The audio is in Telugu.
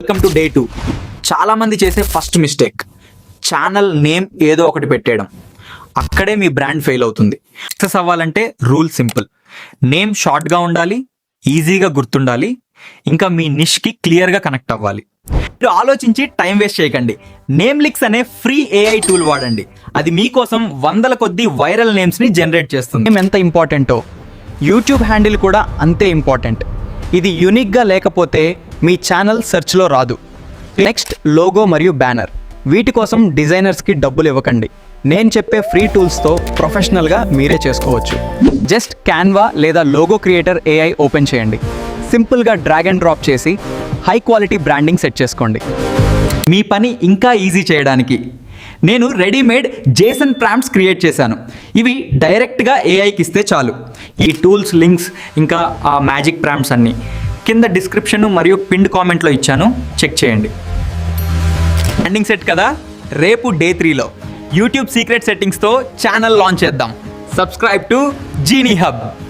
వెల్కమ్ టు డే టూ చాలామంది చేసే ఫస్ట్ మిస్టేక్ ఛానల్ నేమ్ ఏదో ఒకటి పెట్టేయడం. అక్కడే మీ బ్రాండ్ ఫెయిల్ అవుతుంది. సక్సెస్ అవ్వాలంటే రూల్ సింపుల్ నేమ్ షార్ట్గా ఉండాలి ఈజీగా గుర్తుండాలి ఇంకా మీ నిష్కి క్లియర్గా కనెక్ట్ అవ్వాలి. మీరు ఆలోచించి టైం వేస్ట్ చేయకండి. నేమ్ లిక్స్ అనే ఫ్రీ ఏఐ టూల్ వాడండి. అది మీకోసం వందల కొద్ది వైరల్ నేమ్స్ని జనరేట్ చేస్తుంది. నేమ్ ఎంత ఇంపార్టెంటో యూట్యూబ్ హ్యాండిల్ కూడా అంతే ఇంపార్టెంట్ ఇది యూనిక్గా లేకపోతే మీ ఛానల్ సెర్చ్లో రాదు. నెక్స్ట్ లోగో మరియు బ్యానర్ వీటి కోసం డిజైనర్స్కి డబ్బులు ఇవ్వకండి. నేను చెప్పే ఫ్రీ టూల్స్తో ప్రొఫెషనల్గా మీరే చేసుకోవచ్చు. జస్ట్ క్యాన్వా లేదా లోగో క్రియేటర్ ఏఐ ఓపెన్ చేయండి. సింపుల్గా డ్రాగ్ అండ్ డ్రాప్ చేసి హై క్వాలిటీ బ్రాండింగ్ సెట్ చేసుకోండి. మీ పని ఇంకా ఈజీ చేయడానికి. నేను రెడీమేడ్ జేసన్ ప్రాంప్ట్స్ క్రియేట్ చేశాను. ఇవి డైరెక్ట్గా ఏఐకి ఇస్తే చాలు. ఈ టూల్స్ లింక్స్ ఇంకా ఆ మ్యాజిక్ ప్రాంప్ట్స్ అన్నీ. కింద డిస్క్రిప్షన్ మరియు పిండ్ కామెంట్లో ఇచ్చాను. చెక్ చేయండి. ఎండింగ్ సెట్ కదా? రేపు డే త్రీలో యూట్యూబ్ సీక్రెట్ సెట్టింగ్స్తో ఛానల్ లాంచ్ చేద్దాం. Subscribe to Genie Hub